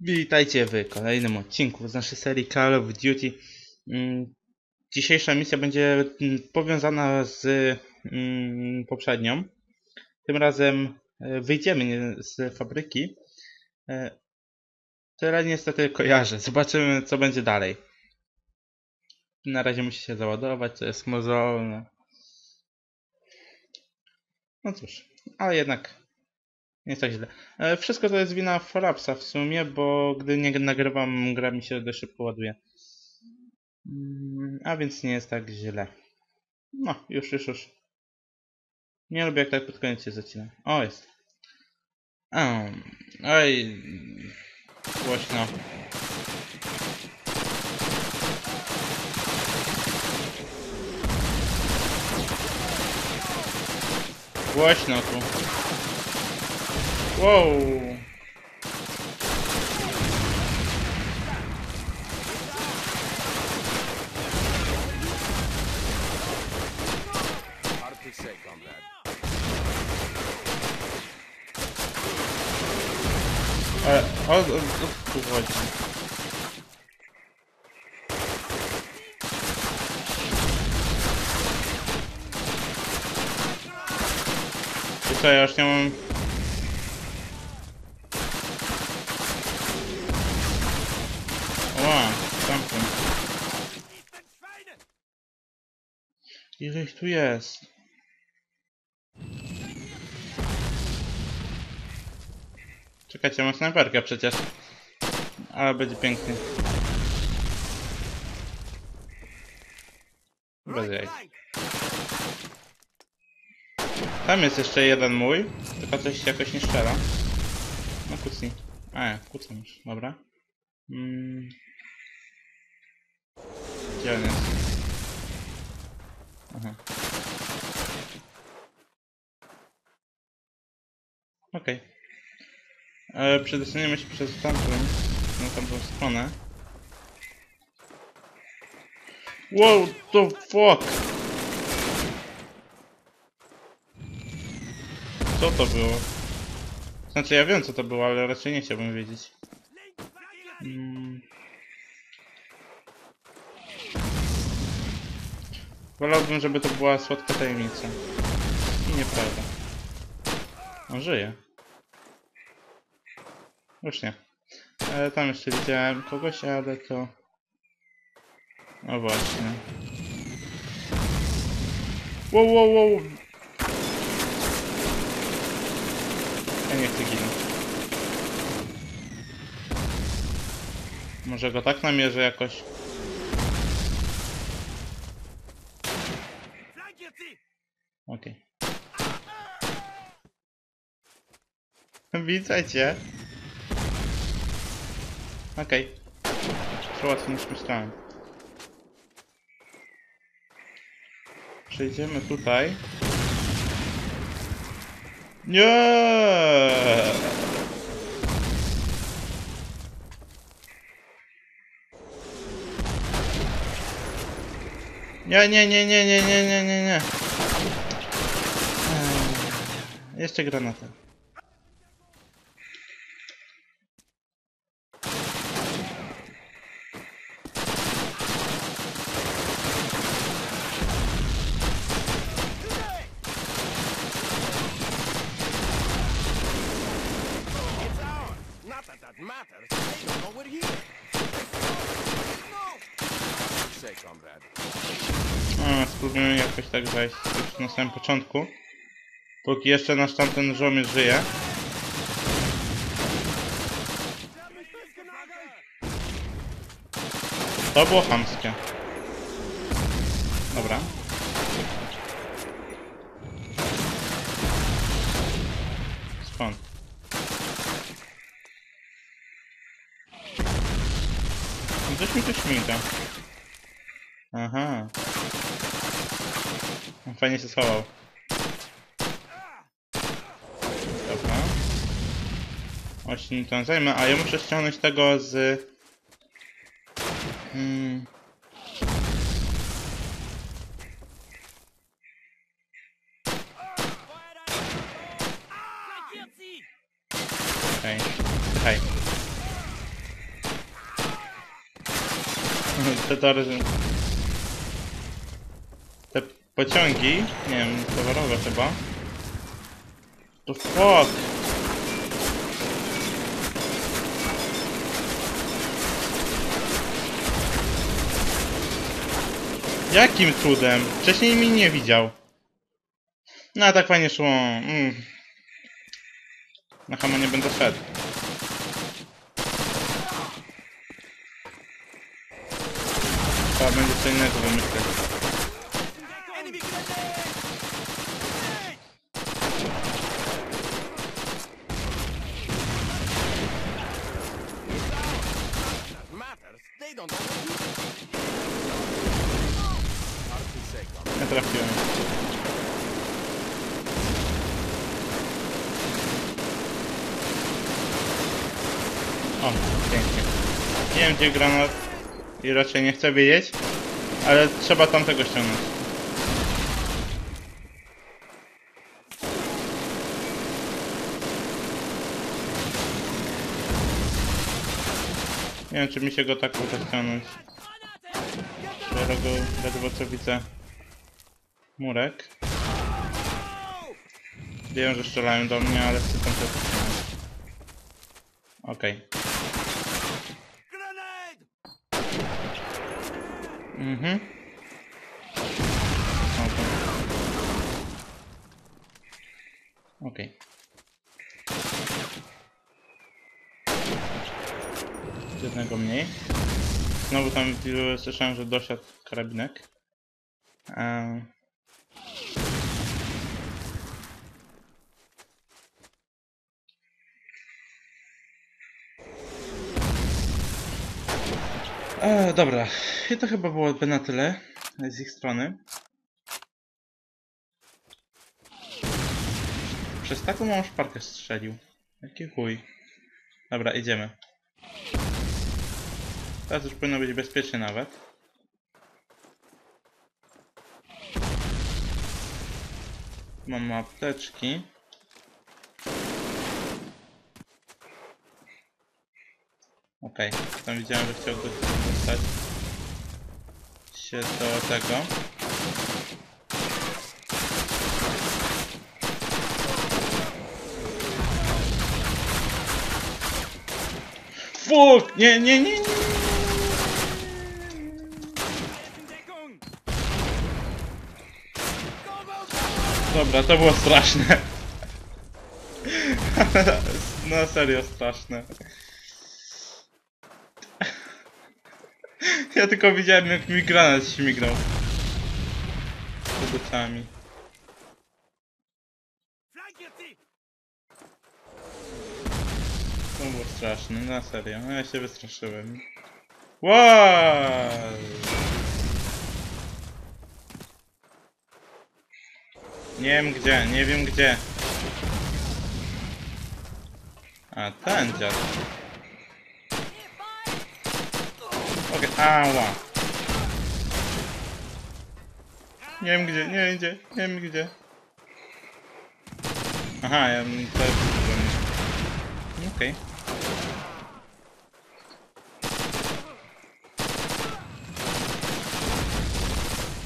Witajcie w kolejnym odcinku z naszej serii Call of Duty. Mm, Dzisiejsza misja będzie mm, powiązana z mm, poprzednią. Tym razem e, wyjdziemy z fabryki. E, Tyle niestety kojarzę. Zobaczymy co będzie dalej. Na razie musi się załadować, to jest mozolne. No cóż, ale jednak nie jest tak źle. E, Wszystko to jest wina Frapsa w sumie, bo gdy nie nagrywam, gra mi się dość szybko ładuje. Mm, A więc nie jest tak źle. No, już, już, już. Nie lubię jak tak pod koniec się zacina. O, jest. Um, oj. Głośno. Głośno tu. Wow. Ale, o, o, o tu chodzi. I co, ja już nie mam... Ła, tamten. Ile ich tu jest? Czekajcie, mam snajperkę przecież. Ale będzie pięknie. Bez jaj. Tam jest jeszcze jeden mój, tylko coś jakoś nie strzela. No kucnij. A, kucnij już, dobra. Mm. Gdzie on jest? Aha. Okej. E, Przedostaniemy się przez tamtą, na tamtą stronę. Wow, the fuck! Co to było? Znaczy ja wiem co to było, ale raczej nie chciałbym wiedzieć. Mm. Wolałbym, żeby to była słodka tajemnica. I nieprawda. On żyje. Już nie. E, tam jeszcze widziałem kogoś, ale to... No właśnie. Wow, wow, wow! Ja nie chcę ginąć. Może go tak namierzę jakoś. Okej. Witajcie. Okej. Okay. łatwiej niż myślałem. Przejdziemy tutaj. Nie! Nie, nie, nie, nie, nie, nie, nie, nie, nie. Eee, Jeszcze granatę. Na samym początku. Póki jeszcze nasz tamten żołnierz żyje. To było chamskie. Dobra. Skąd? Coś mi śmiga. Aha. Fajnie się schował. Dobra. Ośni to zajmę, a ja muszę ściągnąć tego z... Hmm. Okej, okay. pociągi, nie wiem, towarowe chyba. To fuck! Jakim cudem? Wcześniej mi nie widział. No a tak fajnie szło. Mm. Na hama nie będę szedł. Trzeba będzie co innego wymyśleć. Nie trafiłem. O, pięknie. Nie wiem gdzie granat i raczej nie chcę wiedzieć, ale trzeba tamtego ściągnąć. Nie wiem czy mi się go tak uda ściągnąć. Dopiero go ledwo co widzę. Murek. Wiem, że strzelają do mnie, ale chcę tam też. Okej. Grenade! Mhm. Okej. Okej. Jednego mniej. Znowu tam słyszałem, że dosiadł karabinek. E, dobra, i to chyba byłoby na tyle z ich strony. Przez taką małą szparkę strzelił. Jaki chuj. Dobra, idziemy. Teraz już powinno być bezpiecznie nawet. Mam apteczki. Okej, tam widziałem, że chciał dostać się do tego. Fuck! Nie, nie, nie, nie! Dobra, to było straszne. Na serio straszne. Ja tylko widziałem jak mi granat śmignął. Sie! To było straszne, na serio. No Ja się wystraszyłem. Wow! Nie wiem gdzie, nie wiem gdzie. A, ten dziad. Okej, ała. Nie wiem gdzie, nie wiem gdzie, nie wiem gdzie. Aha, ja to jest Okej.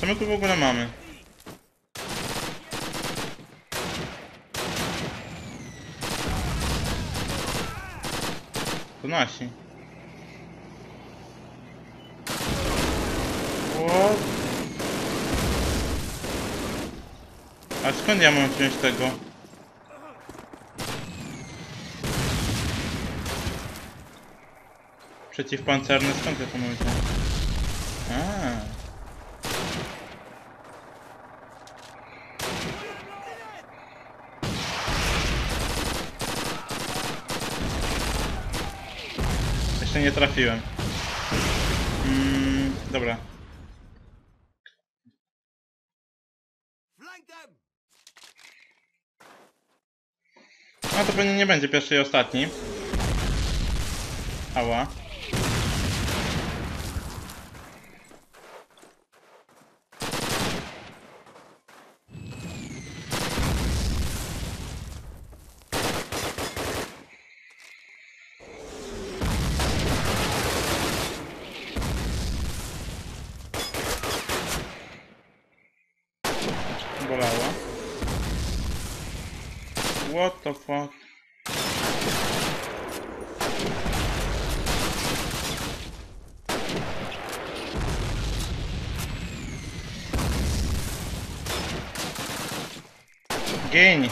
Co my tu w ogóle mamy? To nasi. What? A skąd ja mam wziąć tego? Przeciwpancerny, skąd ja to mam wziąć? Jeszcze nie trafiłem. Mm, dobra. No to pewnie nie będzie pierwszy i ostatni. Ała. Bolało. What the fuck? Gień!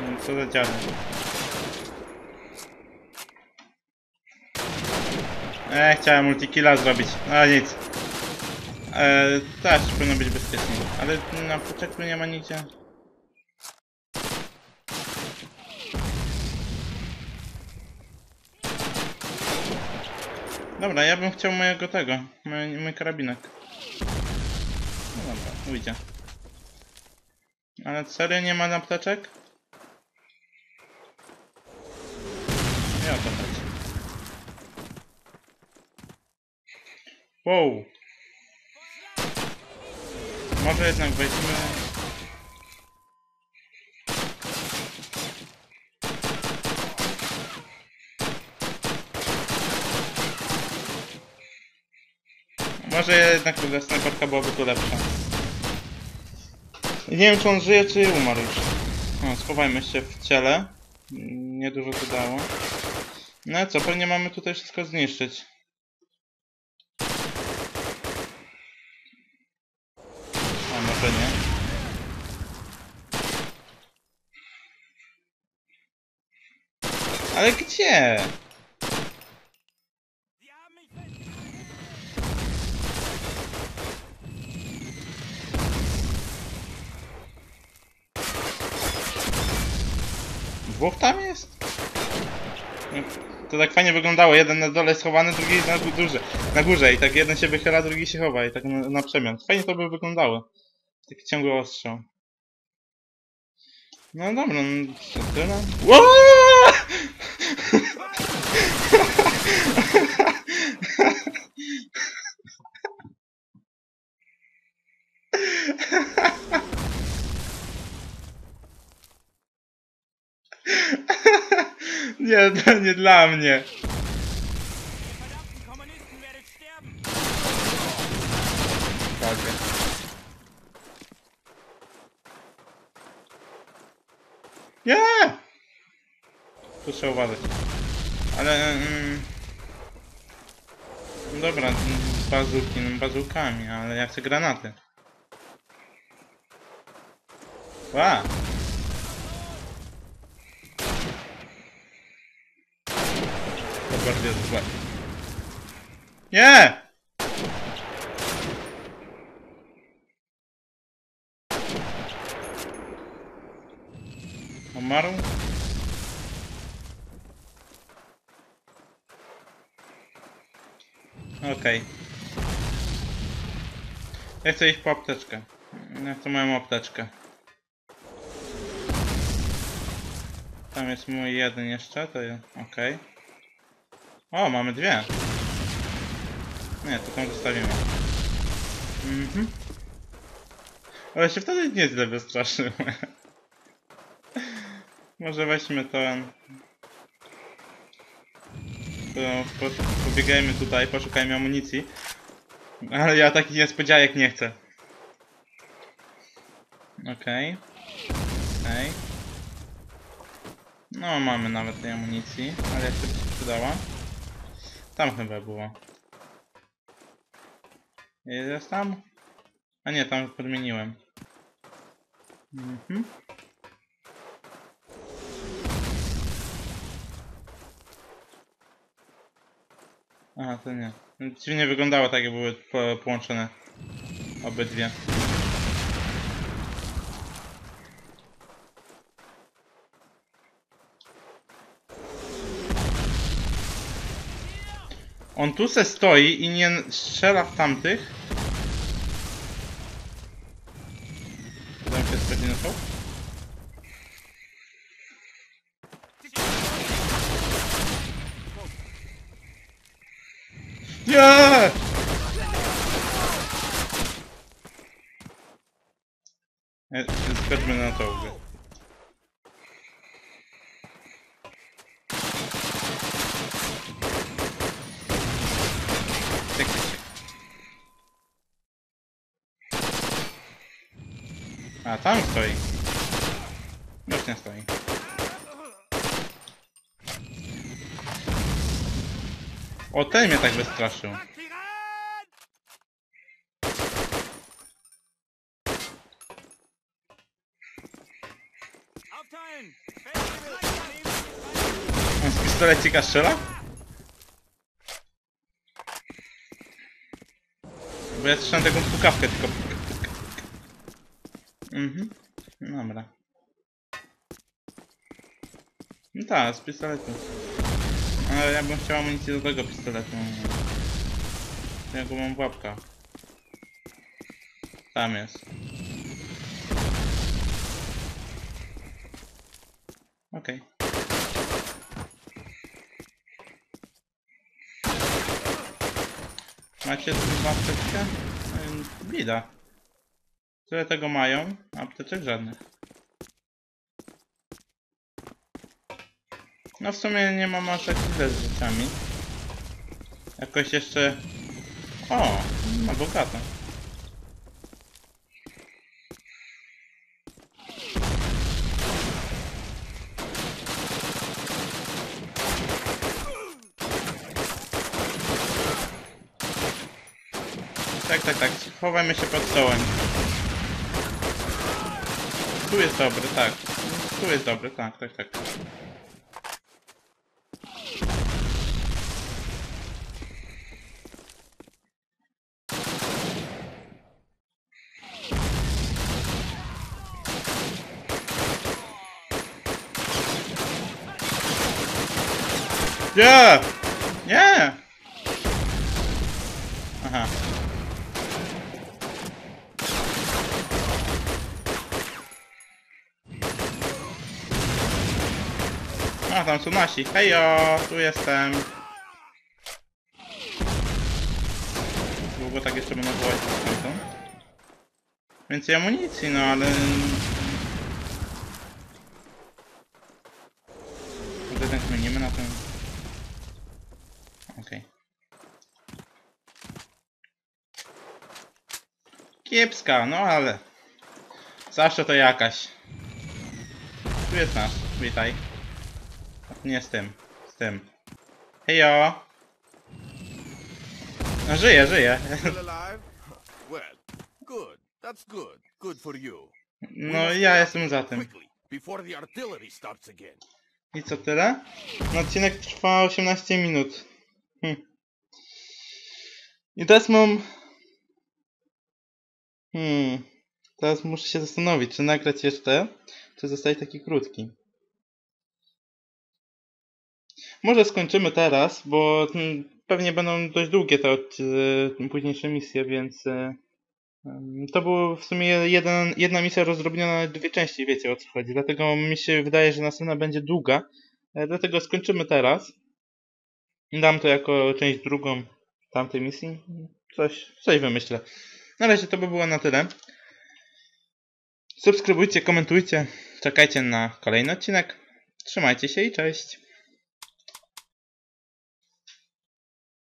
No, Co za E, chciałem multikilla zrobić, ale nic. E, też powinno być bezpiecznie, ale na początku nie ma nigdzie. Dobra, ja bym chciał mojego tego, mój, mój karabinek. No dobra, ujdzie. Ale serio nie ma apteczek? Nie o to chodzi. Wow. Może jednak weźmy... Może jednak ta snajperka byłaby tu lepsza. Nie wiem czy on żyje czy umarł już. O, schowajmy się w ciele. Niedużo to dało. No co, pewnie mamy tutaj wszystko zniszczyć. A może nie. Ale gdzie? Dwóch tam jest? To tak fajnie wyglądało. Jeden na dole schowany, drugi na górze. Na górze i tak jeden się wychyla, drugi się chowa i tak na, na przemian. Fajnie to by wyglądało. Taki ciągły ostrzał. No dobra, no to tyle. Ło! Nie, to nie dla mnie. Patrzę. Nie! Trzeba uważać. Ale... Mm, dobra, mm, bazuki, no bazukami, ale ja chcę granaty. Ła! To jest złe. Nie! Umarł? Okej. Ja chcę iść po apteczkę. Ja chcę moją apteczkę. Tam jest mój jeden jeszcze, to jest... Okej. O, mamy dwie. Nie, to tam zostawimy. Mhm. Ale się wtedy nieźle wystraszyłem. Może weźmy ten. To po, pobiegajmy tutaj, poszukajmy amunicji. Ale ja takich niespodzianek nie chcę. Okej. Okej. No, mamy nawet tej amunicji, ale jeszcze by się przydała. Tam chyba było. Jest tam? A nie, tam podmieniłem. Mhm. Aha, to nie. Dziwnie wyglądało tak, jak były po, połączone. Obydwie. On tu se stoi i nie strzela w tamtych. Nie! Zbierzmy na czołgę. A tam stoi. Już nie stoi. O, ten mnie tak wystraszył. On z pistolecika strzela? Bo ja słyszałem taką pukawkę tylko. Mhm. Dobra. No tak, z pistoletu. Ale ja bym chciał amunicję do tego pistoletu. Ja go mam w łapkach. Tam jest. Okej. Macie tu apteczkę? Ym, Bida. Tyle tego mają, apteczek żadnych. No w sumie nie mam aż tak źle z rzeczami. Jakoś jeszcze... O, no bogato. Tak, tak, tak. Chowajmy się pod stołem. Tu jest dobry, tak. Tu jest dobry, tak, tak, tak. Nie! Nie! Aha. A, tam są nasi. Hejo, tu jestem. Długo tak jeszcze będę wołać na końcu. Więcej amunicji, no ale... Kurde, tak zmienimy na tym. Okej. Kiepska, no ale... Zawsze to jakaś. Tu jest nasz, witaj. Nie z tym, z tym. Hejo! No żyje, żyje. No ja jestem za tym. I co tyle? No odcinek trwa 18 minut. Hm. I teraz mam... Hmm. Teraz muszę się zastanowić, czy nagrać jeszcze, czy zostaje taki krótki. Może skończymy teraz, bo mm, pewnie będą dość długie te odci- późniejsze misje, więc... e, To było w sumie jeden, jedna misja rozdrobniona na dwie części, wiecie o co chodzi. Dlatego mi się wydaje, że następna będzie długa. E, Dlatego skończymy teraz. Dam to jako część drugą tamtej misji. Coś, coś wymyślę. Na razie to by było na tyle. Subskrybujcie, komentujcie. Czekajcie na kolejny odcinek. Trzymajcie się i cześć.